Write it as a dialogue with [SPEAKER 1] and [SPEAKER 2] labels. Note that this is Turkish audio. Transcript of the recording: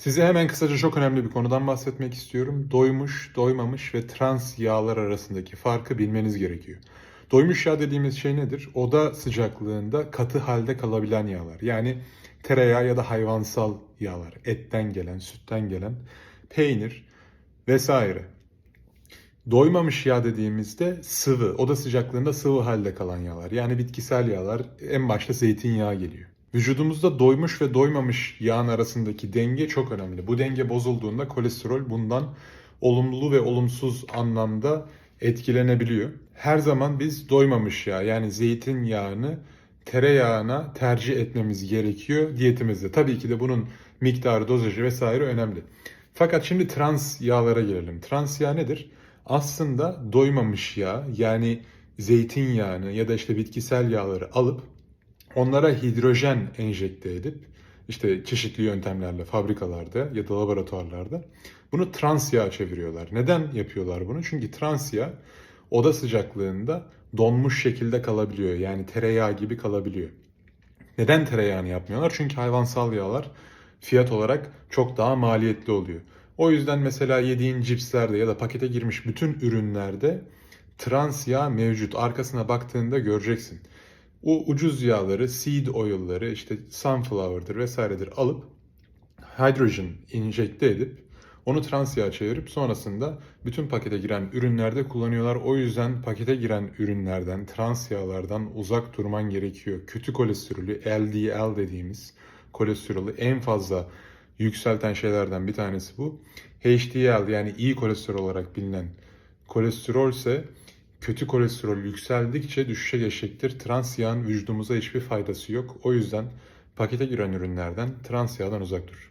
[SPEAKER 1] Size hemen kısaca çok önemli bir konudan bahsetmek istiyorum. Doymuş, doymamış ve trans yağlar arasındaki farkı bilmeniz gerekiyor. Doymuş yağ dediğimiz şey nedir? Oda sıcaklığında katı halde kalabilen yağlar. Yani tereyağı ya da hayvansal yağlar. Etten gelen, sütten gelen, peynir vesaire. Doymamış yağ dediğimizde sıvı, oda sıcaklığında sıvı halde kalan yağlar. Yani bitkisel yağlar, en başta zeytinyağı geliyor. Vücudumuzda doymuş ve doymamış yağın arasındaki denge çok önemli. Bu denge bozulduğunda kolesterol bundan olumlu ve olumsuz anlamda etkilenebiliyor. Her zaman biz doymamış yağ yani zeytinyağını tereyağına tercih etmemiz gerekiyor diyetimizde. Tabii ki de bunun miktarı, dozajı vesaire önemli. Fakat şimdi trans yağlara gelelim. Trans yağ nedir? Aslında doymamış yağ yani zeytinyağını ya da işte bitkisel yağları alıp onlara hidrojen enjekte edip işte çeşitli yöntemlerle fabrikalarda ya da laboratuvarlarda bunu trans yağ çeviriyorlar. Neden yapıyorlar bunu? Çünkü trans yağ oda sıcaklığında donmuş şekilde kalabiliyor. Yani tereyağı gibi kalabiliyor. Neden tereyağını yapmıyorlar? Çünkü hayvansal yağlar fiyat olarak çok daha maliyetli oluyor. O yüzden mesela yediğin cipslerde ya da pakete girmiş bütün ürünlerde trans yağ mevcut. Arkasına baktığında göreceksin. O ucuz yağları, seed oil'ları, işte sunflower'dır vesairedir alıp hydrogen injekte edip onu trans yağ çevirip sonrasında bütün pakete giren ürünlerde kullanıyorlar. O yüzden pakete giren ürünlerden, trans yağlardan uzak durman gerekiyor. Kötü kolesterolü, LDL dediğimiz kolesterolü en fazla yükselten şeylerden bir tanesi bu. HDL yani iyi kolesterol olarak bilinen kolesterol ise kötü kolesterol yükseldikçe düşüşe geçecektir. Trans yağın vücudumuza hiçbir faydası yok. O yüzden pakete giren ürünlerden trans yağdan uzak dur.